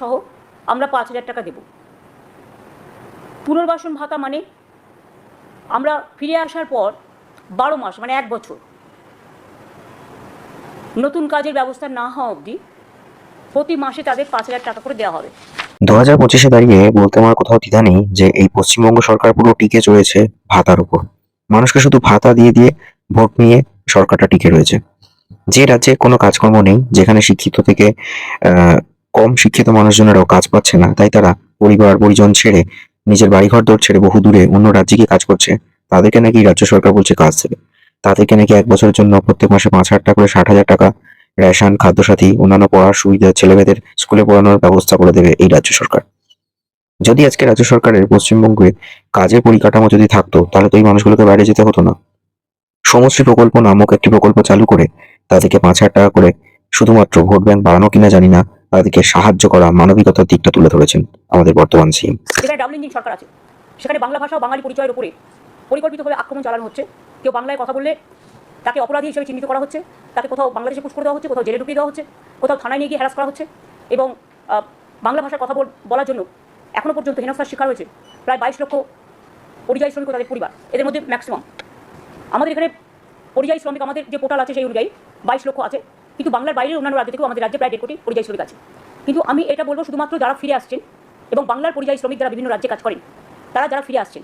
সহ আমরা পাঁচ হাজার টাকা দেব। পুনর্বাসন ভাতা মানে আমরা ফিরে আসার পর বারো মাস মানে এক বছর, নতুন কাজের ব্যবস্থা না হওয়া অবধি প্রতি মাসে তাদের পাঁচ হাজার টাকা করে দেওয়া হবে। দু হাজার পঁচিশে দাঁড়িয়ে বলতে আমার কোথাও দ্বিধা নেই যে এই পশ্চিমবঙ্গ সরকার পুরো টিকে চলেছে ভাতার উপর। মানুষকে শুধু ভাতা দিয়ে দিয়ে ভোট নিয়ে সরকারটা টিকে রয়েছে। যে রাজ্যে কোনো কাজকর্ম নেই, যেখানে শিক্ষিত থেকে কম শিক্ষিত মানুষজনেরাও কাজ পাচ্ছে না। তাই তারা পরিবার, পরিজন ছেড়ে নিজের বাড়িঘর দর ছেড়ে বহু দূরে অন্য রাজ্যে গিয়ে কাজ করছে। তাদেরকে নাকি রাজ্য সরকার বলছে কাজ দেবে। তাদেরকে নাকি এক বছরের জন্য প্রত্যেক মাসে পাঁচ হাজার টাকা করে ষাট হাজার টাকা রেশন, খাদ্যসাথী, অন্যান্য পড়ার সুবিধা ছেলেমেয়েদের স্কুলে পড়ানোর ব্যবস্থা করে দেবে এই রাজ্য সরকার। যদি আজকে রাজ্য সরকারের পশ্চিমবঙ্গে কাজের পরিকাঠামো যদি থাকতো, তাহলে তো এই মানুষগুলোকে বাইরে যেতে হতো না। সমশ্রী প্রকল্প নামক একটি প্রকল্প চালু করে তাদেরকে পাঁচ হাজার টাকা করে শুধুমাত্র ভোট ব্যাংক বাড়ানো কিনা জানি না। তাদেরকে সাহায্য করা মানবিকতার দিকটা তুলে ধরেছেন আমাদের বর্তমান সিএম। যেখানে ডাবল সরকার আছে, সেখানে বাংলা ভাষা ও বাঙালি পরিচয়ের উপরে পরিকল্পিতভাবে আক্রমণ চালানো হচ্ছে। কেউ বাংলায় কথা বললে তাকে অপরাধী হিসেবে চিহ্নিত করা হচ্ছে, তাকে কোথাও বাংলাদেশে পুশ করে দেওয়া হচ্ছে, কোথাও জেলে ঢুকিয়ে দেওয়া হচ্ছে, কোথাও থানায় নিয়ে গিয়ে হ্যারাস করা হচ্ছে এবং বাংলা ভাষায় কথা বল- বলার জন্য এখনও পর্যন্ত হেনস্থার শিকার হয়েছে প্রায় বাইশ লক্ষ পরিযায়ী শ্রমিক তাদের পরিবার। এদের মধ্যে ম্যাক্সিমাম আমাদের এখানে পরিযায়ী শ্রমিক, আমাদের যে পোর্টাল আছে সেই অনুযায়ী বাইশ লক্ষ আছে। কিন্তু বাংলার বাইরের অন্যান্য রাজ্য থেকেও আমাদের রাজ্যে প্রায় দেড় কোটি পরিযায়ী শ্রমিক আছে। কিন্তু আমি এটা বলব শুধুমাত্র যারা ফিরে আসছেন এবং বাংলার পরিযায়ী শ্রমিক যারা বিভিন্ন রাজ্যে কাজ করেন, তারা যারা ফিরে আসছেন,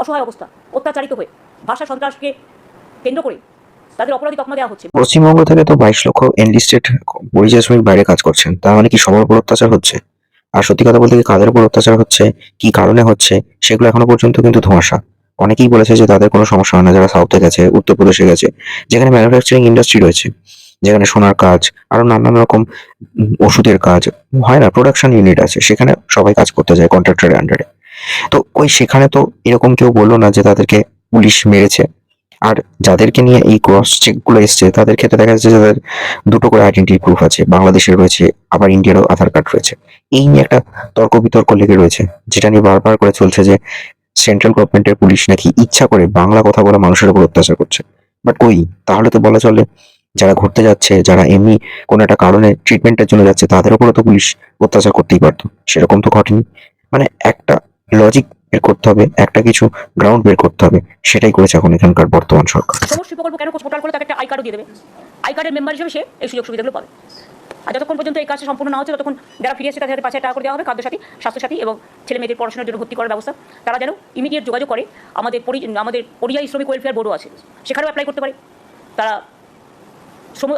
অসহায় অবস্থা, অত্যাচারিত হয়ে ভাষা সন্ত্রাসকে কেন্দ্র করে তাদের অপরাধী তকমা দেওয়া হচ্ছে। পশ্চিমবঙ্গ থেকে তো বাইশ লক্ষ এনলিস্টেড পরিযায়ী শ্রমিক বাইরে কাজ করছেন, তার মানে কি সবার উপর অত্যাচার হচ্ছে? আর সত্যি কথা বলতে কি কাদের উপর অত্যাচার হচ্ছে? কি কারণে হচ্ছে? সেগুলো এখনও পর্যন্ত কিন্তু ধোঁয়াশা। অনেকেই বলেছে যে তাদের কোনো সমস্যা হয় না, যারা সাউথে গেছে, উত্তরপ্রদেশে গেছে, যেখানে ম্যানুফ্যাকচারিং ইন্ডাস্ট্রি রয়েছে। যেখানে সোনার কাজ আরও নানান রকম ওষুধের কাজ, হয় না? প্রোডাকশন ইউনিট আছে, সেখানে সবাই কাজ করতে যায় কন্ট্রাক্টরের আন্ডারে তো ওই সেখানে তো এরকম কেউ বলল না যে তাদেরকে পুলিশ মেরেছে। আর যাদেরকে নিয়ে এই ক্রস চেকগুলো এসছে, তাদের ক্ষেত্রে দেখা যাচ্ছে যাদের দুটো করে আইডেন্টি প্রুফ আছে। বাংলাদেশের রয়েছে, আবার ইন্ডিয়ারও আধার কার্ড রয়েছে। এই নিয়ে একটা তর্ক বিতর্ক লেগে রয়েছে, যেটা নিয়ে বারবার করে চলছে যে সেন্ট্রাল গভর্নমেন্টের পুলিশ নাকি ইচ্ছা করে বাংলা কথা বলা মানুষের উপর অত্যাচার করছে। বাট ওই তাহলে তো বলা চলে যারা ঘুরতে যাচ্ছে, যারা এমনি কোনো একটা কারণে ট্রিটমেন্টের জন্য যাচ্ছে তাদের উপরও তো পুলিশ অত্যাচার করতেই পারতো। সেরকম তো ঘটেনি। মানে একটা লজিক বের করতে হবে, একটা কিছু গ্রাউন্ড বের করতে হবে, সেটাই করেছে এখন এখানকার বর্তমান সরকার। সমষ্টি প্রকল্প কেন পোর্টাল করে তাকে একটা আই কার্ডও দিয়ে দেবে? আই কার্ডের মেম্বার হিসেবে সে এই সুযোগ সুবিধাগুলো পাবে। আর যতক্ষণ পর্যন্ত এই কাজটা সম্পূর্ণ না হচ্ছে, ততক্ষণ যারা ফিরে এসে তাদের হাজার টাকা করে দেওয়া হবে, খাদ্যসাথী, স্বাস্থ্যসাথী এবং ছেলে মেয়েদের পড়াশোনার জন্য ভর্তি করার ব্যবস্থা। তারা যেন ইমিডিয়েট যোগাযোগ করে, আমাদের আমাদের পরিযায়ী শ্রমিক ওয়েলফেয়ার বোর্ডও আছে, সেখানেও অ্যাপ্লাই করতে পারে। তারা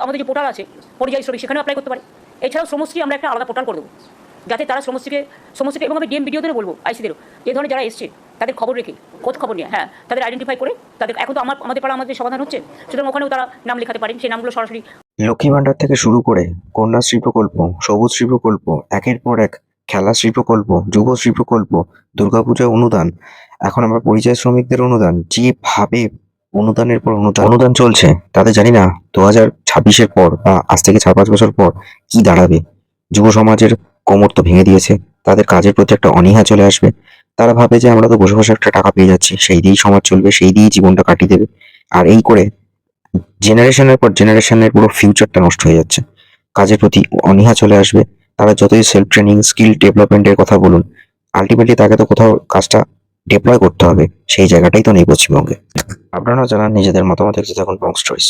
আমাদের যে পোর্টাল আছে, পরিযায়ী শ্রমিক, সেখানেও অ্যাপ্লাই করতে পারে। এছাড়াও শ্রমশ্রী আমরা একটা আলাদা পোর্টাল করে দেবো, যাতে তারা শ্রমশ্রীকে শ্রমশ্রীকে এবং আমি ডিএম ভিডিওদেরও বলব আইসিদেরও যে ধরনের যারা এসছে, তাদের খবর রেখে, খোঁজ খবর নিয়ে হ্যাঁ তাদের আইডেন্টিফাই করে, তাদের, এখন তো আমার, আমাদের পাড়া আমাদের সমাধান হচ্ছে, সুতরাং ওখানেও তারা নাম লেখাতে পারেন, সেই নামগুলো সরাসরি লক্ষ্মী ভান্ডার থেকে শুরু করে কন্যাশ্রী প্রকল্প সবুজশ্রী প্রকল্প একের পর এক খেলাশ্রী প্রকল্প যুবশ্রী প্রকল্প দুর্গাপূজায় অনুদান, এখন আমরা পরিযায়ী শ্রমিকদের অনুদান, যেভাবে অনুদানের পর অনুদান অনুদান চলছে, তাতে জানি না, দু হাজার ছাব্বিশের পর বা আজ থেকে চার পাঁচ বছর পর কি দাঁড়াবে? যুব সমাজের কোমর তো ভেঙে দিয়েছে, তাদের কাজের প্রতি একটা অনীহা চলে আসবে। তারা ভাবে যে আমরা তো বসে বসে একটা টাকা পেয়ে যাচ্ছি, সেই দিয়েই সমাজ চলবে, সেই দিয়েই জীবনটা কাটিয়ে দেবে। আর এই করে জেনারেশনের পর জেনারেশনের পুরো ফিউচারটা নষ্ট হয়ে যাচ্ছে। কাজের প্রতি অনীহা চলে আসবে। তারা যতই সেলফ ট্রেনিং স্কিল ডেভেলপমেন্টের কথা বলুন আলটিমেটলি তাকে তো কোথাও কাজটা ডেপ্লয় করতে হবে। সেই জায়গাটাই তো নেই পশ্চিমবঙ্গে। আপনারা জানান, নিজেদের মতামত দেখতে থাকুন বং স্টোরিজ